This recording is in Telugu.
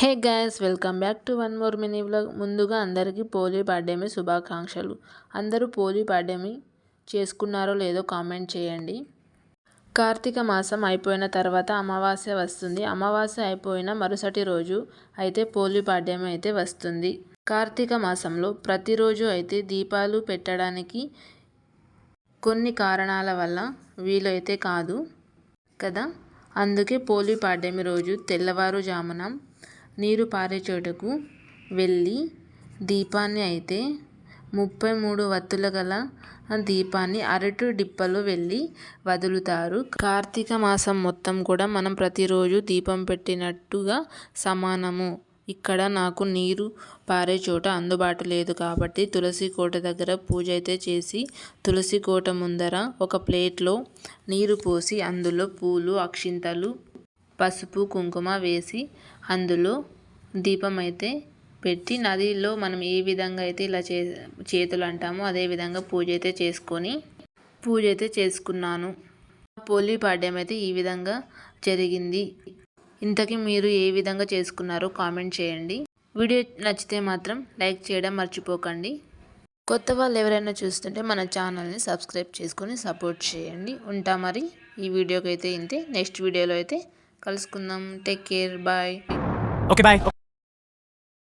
Hey guys welcome back to one more mini vlog. ముందుగా అందరికీ పోలీ బర్త్డేమి శుభాకాంక్షలు. అందరూ పోలీ బర్త్డేమి చేసుకున్నారో లేదో కామెంట్ చేయండి. కార్తీక మాసం అయిపోయిన తర్వాత అమావాస్య వస్తుంది. అమావాస్య అయిపోయిన మరుసటి రోజు అయితే పోలీ పాడ్యమి అయితే వస్తుంది. కార్తీక మాసంలో ప్రతిరోజు అయితే దీపాలు పెట్టడానికి కొన్ని కారణాల వల్ల వీలైతే కాదు కదా? అందుకే పోలీ పాడ్యమి రోజు తెల్లవారుజామున నీరు పారే చోటకు వెళ్ళి దీపాన్ని అయితే ముప్పై మూడు వత్తుల గల దీపాన్ని అరటి డిప్పలో వెళ్ళి వదులుతారు. కార్తీక మాసం మొత్తం కూడా మనం ప్రతిరోజు దీపం పెట్టినట్టుగా సమానము. ఇక్కడ నాకు నీరు పారే చోట అందుబాటు లేదు కాబట్టి తులసి కోట దగ్గర పూజ అయితే చేసి తులసి కోట ముందర ఒక ప్లేట్లో నీరు పోసి అందులో పూలు అక్షింతలు పసుపు కుంకుమ వేసి అందులో దీపం అయితే పెట్టి నదిలో మనం ఏ విధంగా అయితే ఇలా చే చేతులు అంటామో అదే విధంగా పూజ అయితే చేసుకొని పూజ అయితే చేసుకున్నాను. పోలీ పాడ్యం అయితే ఈ విధంగా జరిగింది. ఇంతకీ మీరు ఏ విధంగా చేసుకున్నారో కామెంట్ చేయండి. వీడియో నచ్చితే మాత్రం లైక్ చేయడం మర్చిపోకండి. కొత్త వాళ్ళు ఎవరైనా చూస్తుంటే మన ఛానల్ని సబ్స్క్రైబ్ చేసుకొని సపోర్ట్ చేయండి. ఉంటా మరి ఈ వీడియోకి అయితే ఇంతే. నెక్స్ట్ వీడియోలో అయితే కలుసుకుందాం. Take care bye okay bye